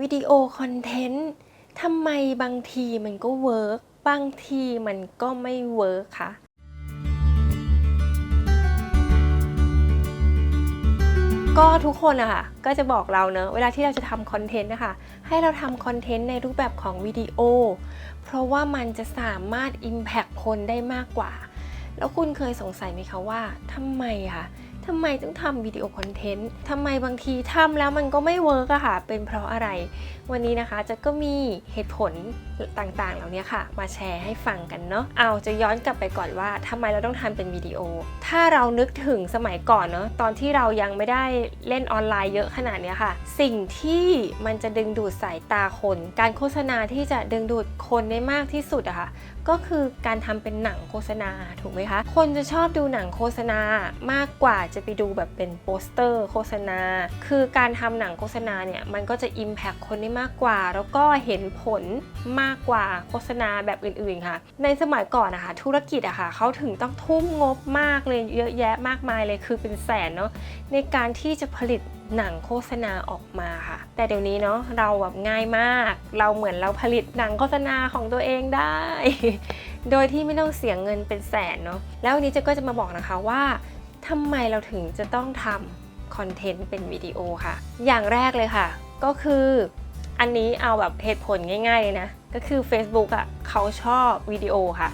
วิดีโอคอนเทนต์ทำไมบางทีมันก็เวิร์กบางทีมันก็ไม่เวิร์กคะก็ทุกคนอะค่ะก็จะบอกเราเนอะเวลาที่เราจะทำคอนเทนต์นะคะ ให้เราทำคอนเทนต์ในรูปแบบของวิดีโอ เพราะว่ามันจะสามารถ Impact คนได้มากกว่า แล้วคุณเคยสงสัยไหมคะว่าทำไมคะ ทำไมต้องทำวิดีโอคอนเทนต์ทำไมบางทีทำแล้วมันก็ไม่เวิร์กอะค่ะ เป็นเพราะอะไร วันนี้นะคะจะก็มีเหตุผลต่างๆ เหล่านี้ค่ะ มาแชร์ให้ฟังกันเนาะ เอาจะย้อนกลับไปก่อนว่าทำไมเราต้องทำเป็นวิดีโอ ถ้าเรานึกถึงสมัยก่อนเนาะ ตอนที่เรายังไม่ได้เล่นออนไลน์เยอะขนาดนี้ค่ะ สิ่งที่มันจะดึงดูดสายตาคน การโฆษณาที่จะดึงดูดคนได้มากที่สุดอะค่ะก็คือการทำเป็นหนังโฆษณาถูกไหมคะ คนจะชอบดูหนังโฆษณามากกว่าจะไปดูแบบเป็นโปสเตอร์โฆษณา คือการทำหนังโฆษณาเนี่ย มันก็จะ Impact คนได้มากกว่า แล้วก็เห็นผลมากกว่าโฆษณาแบบอื่นๆค่ะ ในสมัยก่อนนะคะธุรกิจอะค่ะเขาถึงต้องทุ่มงบมากเลยเยอะแยะมากมายเลยคือเป็นแสนเนาะในการที่จะผลิตหนังโฆษณาออกมาค่ะ แต่เดี๋ยวนี้เนาะเราแบบง่ายมาก เราเหมือนเราผลิตหนังโฆษณาของตัวเองได้ โดยที่ไม่ต้องเสียเงินเป็นแสนเนาะแล้ววันนี้เจะก็จะมาบอกนะคะว่า ทำไมเราถึงจะต้องทำคอนเทนต์เป็นวิดีโอค่ะ อย่างแรกเลยค่ะ ก็คืออันนี้เอาแบบเหตุผลง่ายๆเลยนะ ก็คือ Facebook อะเขาชอบวิดีโอค่ะ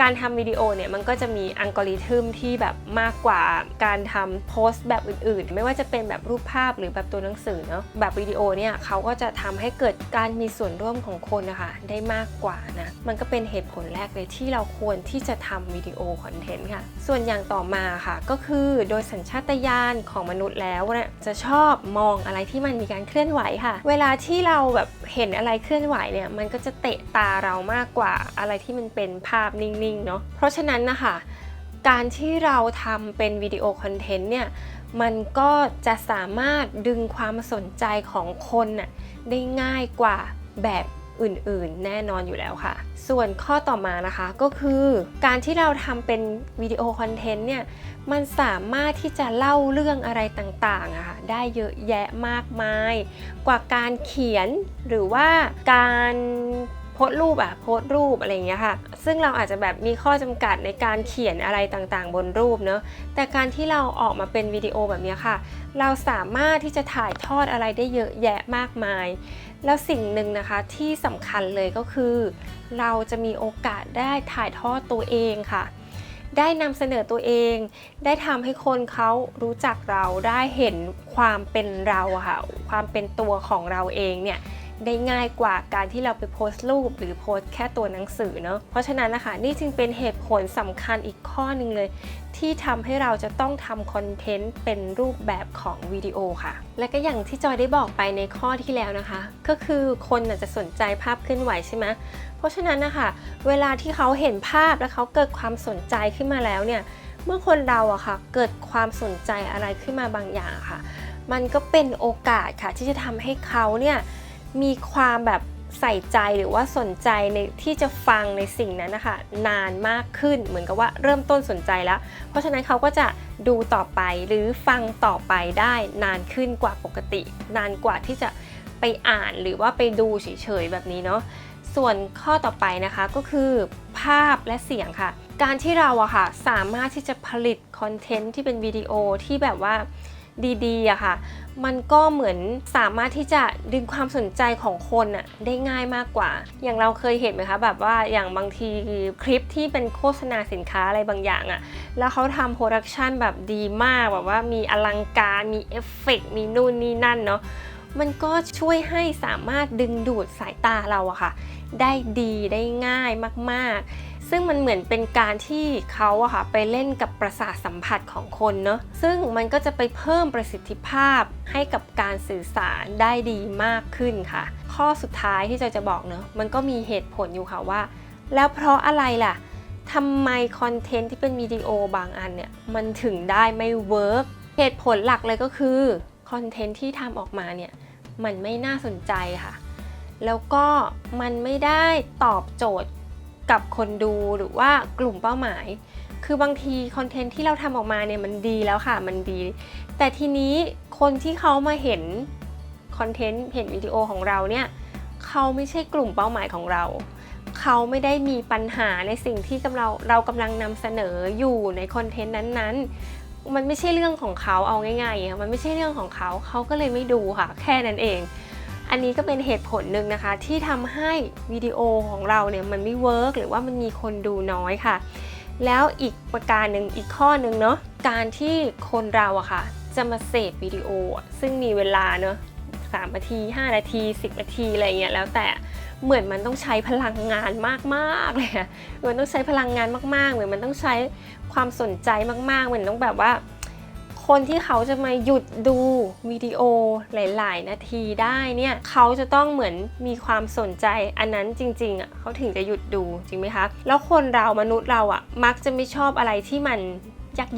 การทำวิดีโอเนี่ยมันก็จะมีอัลกอริทึมที่แบบมากกว่าการทำโพสต์แบบอื่นๆ ไม่ว่าจะเป็นแบบรูปภาพหรือแบบตัวหนังสือเนาะแบบวิดีโอเนี่ยเขาก็จะทำให้เกิดการมีส่วนร่วมของคนนะคะได้มากกว่านะมันก็เป็นเหตุผลแรกเลยที่เราควรที่จะทำวิดีโอคอนเทนต์ค่ะ ส่วนอย่างต่อมาค่ะก็คือโดยสัญชาตญาณของมนุษย์แล้วเนี่ยจะชอบมองอะไรที่มันมีการเคลื่อนไหวค่ะ เวลาที่เราแบบเห็นอะไรเคลื่อนไหวเนี่ยมันก็จะเตะตาเรามากกว่าอะไรที่มันเป็นภาพนิ่งๆเนาะเพราะฉะนั้นนะคะการที่เราทำเป็นวิดีโอคอนเทนต์เนี่ยมันก็จะสามารถดึงความสนใจของคนน่ะได้ง่ายกว่าแบบอื่นๆ แน่นอนอยู่แล้วค่ะ ส่วนข้อต่อมานะคะก็คือการที่เราทำเป็นวิดีโอคอนเทนต์เนี่ยมันสามารถที่จะเล่าเรื่องอะไรต่างๆอะค่ะได้เยอะแยะมากมาย กว่าการเขียนหรือว่าการ โพสต์รูปอะโพสต์รูปอะไรอย่างเงี้ยค่ะ ซึ่งเราอาจจะแบบมีข้อจำกัดในการเขียนอะไรต่างๆ บนรูปเนอะแต่การที่เราออกมาเป็นวิดีโอแบบเนี้ยค่ะ เราสามารถที่จะถ่ายทอดอะไรได้เยอะแยะมากมาย แล้วสิ่งหนึ่งนะคะที่สำคัญเลยก็คือ เราจะมีโอกาสได้ถ่ายทอดตัวเองค่ะได้นำเสนอตัวเอง ได้ทำให้คนเขารู้จักเราได้เห็นความเป็นเราอะค่ะ ความเป็นตัวของเราเองเนี่ย ได้ง่ายกว่าการที่เราไปโพสต์รูปหรือโพสต์แค่ตัวหนังสือเนาะเพราะฉะนั้นนะคะนี่จึงเป็นเหตุผลสำคัญอีกข้อหนึ่งเลย ที่ทำให้เราจะต้องทำคอนเทนต์เป็นรูปแบบของวิดีโอค่ะ และก็อย่างที่จอยได้บอกไปในข้อที่แล้วนะคะ ก็คือคนน่ะจะสนใจภาพเคลื่อนไหวใช่ไหมเพราะฉะนั้นนะคะเวลาที่เขาเห็นภาพแล้วเขาเกิดความสนใจขึ้นมาแล้วเนี่ยเมื่อคนเราอะค่ะ เกิดความสนใจอะไรขึ้นมาบางอย่างะค่ะ มันก็เป็นโอกาสค่ะที่จะทำให้เขาเนี่ย มีความแบบใส่ใจหรือว่าสนใจในที่จะฟังในสิ่งนั้นนะคะนานมากขึ้นเหมือนกับว่าเริ่มต้นสนใจแล้ว เพราะฉะนั้นเขาก็จะดูต่อไปหรือฟังต่อไปได้นานขึ้นกว่าปกติ นานกว่าที่จะไปอ่านหรือว่าไปดูเฉยๆแบบนี้เนาะส่วนข้อต่อไปนะคะก็คือภาพและเสียงค่ะ การที่เราอะค่ะสามารถที่จะผลิตคอนเทนต์ที่เป็นวิดีโอที่แบบว่า ดีๆอะค่ะ มันก็เหมือนสามารถที่จะดึงความสนใจของคนอะได้ง่ายมากกว่า อย่างเราเคยเห็นไหมคะแบบว่าอย่างบางทีคลิปที่เป็นโฆษณาสินค้าอะไรบางอย่างอะแล้วเขาทำโปรดักชันแบบดีมากแบบว่ามีอลังการมีเอฟเฟกต์มีนู่นนี่นั่นเนาะมันก็ช่วยให้สามารถดึงดูดสายตาเราอะค่ะ ได้ดีได้ง่ายมากๆ ซึ่งมันเหมือนเป็นการที่เขาอะค่ะไปเล่นกับประสาทสัมผัสของคนเนาะซึ่งมันก็จะไปเพิ่มประสิทธิภาพให้กับการสื่อสารได้ดีมากขึ้นค่ะ ข้อสุดท้ายที่จะจะบอกเนาะมันก็มีเหตุผลอยู่ค่ะว่า แล้วเพราะอะไรล่ะทำไมคอนเทนต์ที่เป็นวิดีโอบางอันเนี่ยมันถึงได้ไม่เวิร์กเหตุผลหลักเลยก็คือคอนเทนต์ที่ทำออกมาเนี่ยมันไม่น่าสนใจค่ะ แล้วก็มันไม่ได้ตอบโจทย์ กับคนดูหรือว่ากลุ่มเป้าหมาย คือบางทีคอนเทนต์ที่เราทำออกมาเนี่ยมันดีแล้วค่ะมันดี แต่ทีนี้คนที่เขามาเห็นคอนเทนต์เห็นวิดีโอของเราเนี่ยเขาไม่ใช่กลุ่มเป้าหมายของเรา เขาไม่ได้มีปัญหาในสิ่งที่กำลังเรากำลังนำเสนออยู่ในคอนเทนต์นั้นๆ มันไม่ใช่เรื่องของเขาเอาง่ายๆอะมันไม่ใช่เรื่องของเขาเขาก็เลยไม่ดูค่ะ แค่นั้นเอง อันนี้ก็เป็นเหตุผลหนึ่งนะคะ ที่ทำให้วิดีโอของเราเนี่ยมันไม่เวิร์กหรือว่ามันมีคนดูน้อยค่ะ แล้วอีกประการหนึ่งอีกข้อหนึ่งเนาะการที่คนเราอะค่ะ จะมาเสพวิดีโอ ซึ่งมีเวลาเนาะสามนาที 5 นาที 10 นาทีอะไรเงี้ยแล้วแต่เหมือนมันต้องใช้พลังงานมากๆเลยอะเหมือนต้องใช้พลังงานมากๆ เหมือนมันต้องใช้ความสนใจมากๆ เหมือนต้องแบบว่า คนที่เขาจะมาหยุดดูวิดีโอหลาย ๆ นาทีได้เนี่ยเขาจะต้องเหมือนมีความสนใจอันนั้นจริงๆอะเขาถึงจะหยุดดูจริงไหมคะ แล้วคนเรามนุษย์เราอะมักจะไม่ชอบอะไรที่มัน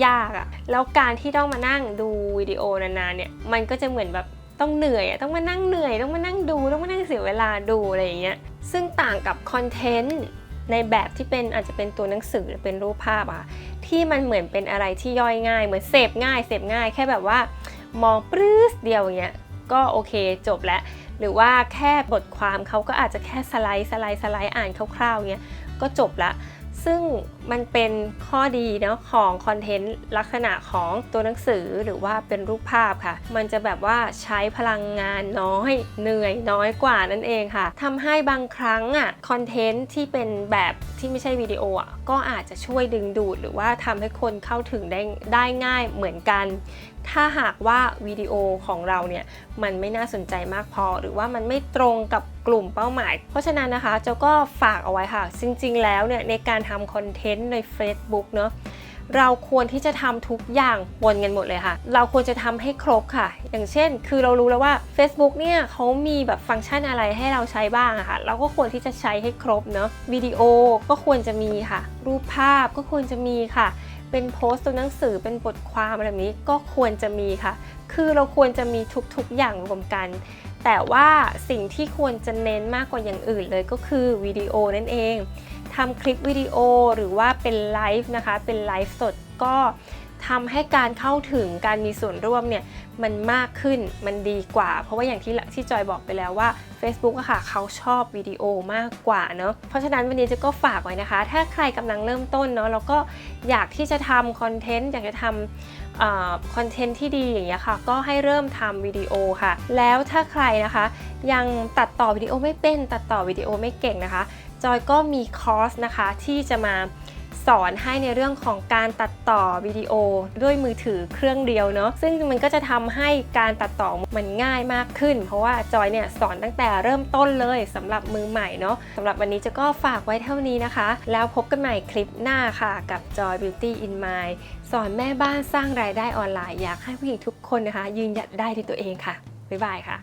ยากๆอะแล้วการที่ต้องมานั่งดูวิดีโอนานๆเนี่ยมันก็จะเหมือนแบบต้องเหนื่อยอะต้องมานั่งเหนื่อยต้องมานั่งดูต้องมานั่งเสียเวลาดูอะไรอย่างเงี้ยซึ่งต่างกับคอนเทนต์ ในแบบที่เป็นอาจจะเป็นตัวหนังสือหรือเป็นรูปภาพอะค่ะที่มันเหมือนเป็นอะไรที่ย่อยง่าย เหมือนเสพง่ายเสพง่าย แค่แบบว่า มองปรื้สเดียวอย่างเงี้ยก็โอเคจบแล้วหรือว่าแค่บทความเขาก็อาจจะแค่สไลด์สไลด์สไลด์อ่านคร่าวๆเงี้ยก็จบละซึ่ง มันเป็นข้อดีเนาะของคอนเทนต์ลักษณะของตัวหนังสือหรือว่าเป็นรูปภาพค่ะ มันจะแบบว่าใช้พลังงานน้อย เหนื่อยน้อยกว่านั่นเองค่ะทำให้บางครั้งอะคอนเทนต์ที่เป็นแบบที่ไม่ใช่วิดีโออะก็อาจจะช่วยดึงดูด หรือว่าทำให้คนเข้าถึงได้ได้ง่ายเหมือนกัน ถ้าหากว่าวิดีโอของเราเนี่ยมันไม่น่าสนใจมากพอ หรือว่ามันไม่ตรงกับกลุ่มเป้าหมาย เพราะฉะนั้นนะคะเจ้าก็ฝากเอาไว้ค่ะ จริงๆแล้วเนี่ยในการทำคอนเทนต์ใน Facebook เนาะเราควรที่จะทำทุกอย่างบนกันหมดเลยค่ะ เราควรจะทำให้ครบค่ะ อย่างเช่น คือเรารู้แล้วว่า Facebook เนี่ยเขามีแบบฟังก์ชันอะไรให้เราใช้บ้างอะค่ะ เราก็ควรที่จะใช้ให้ครบเนาะ วิดีโอก็ควรจะมีค่ะ รูปภาพก็ควรจะมีค่ะ เป็นโพสต์ตัวหนังสือ เป็นบทความอะไรแบบนี้ก็ควรจะมีค่ะ คือเราควรจะมีทุกๆอย่างรวมกัน แต่ว่าสิ่งที่ควรจะเน้นมากกว่าอย่างอื่นเลยก็คือวิดีโอนั่นเอง ทำคลิปวิดีโอหรือว่าเป็นไลฟ์นะคะ เป็นไลฟ์สดก็ทำให้การเข้าถึงการมีส่วนร่วมเนี่ยมันมากขึ้นมันดีกว่า เพราะว่าอย่างที่ที่จอยบอกไปแล้วว่า Facebook อะค่ะเขาชอบวิดีโอมากกว่าเนาะเพราะฉะนั้นวันนี้เจะก็ฝากไว้นะคะ ถ้าใครกำลังเริ่มต้นเนาะแล้วก็อยากที่จะทำคอนเทนต์อยากจะทำคอนเทนต์ที่ดีอย่างเงี้ยค่ะ ก็ให้เริ่มทำวิดีโอค่ะ แล้วถ้าใครนะคะ ยังตัดต่อวิดีโอไม่เป็นตัดต่อวิดีโอไม่เก่งนะคะ จอยก็มีคอร์สนะคะที่จะมาสอนให้ในเรื่องของการตัดต่อวิดีโอด้วยมือถือเครื่องเดียวเนาะซึ่งมันก็จะทำให้การตัดต่อมันง่ายมากขึ้น เพราะว่าจอยเนี่ยสอนตั้งแต่เริ่มต้นเลยสำหรับมือใหม่เนาะสำหรับวันนี้จะก็ฝากไว้เท่านี้นะคะ แล้วพบกันใหม่คลิปหน้าค่ะกับ Joy Beauty in Mind สอนแม่บ้านสร้างรายได้ออนไลน์อยากให้ผู้หญิงทุกคนนะคะ ยืนหยัดได้ในตัวเองค่ะบ๊ายบายค่ะ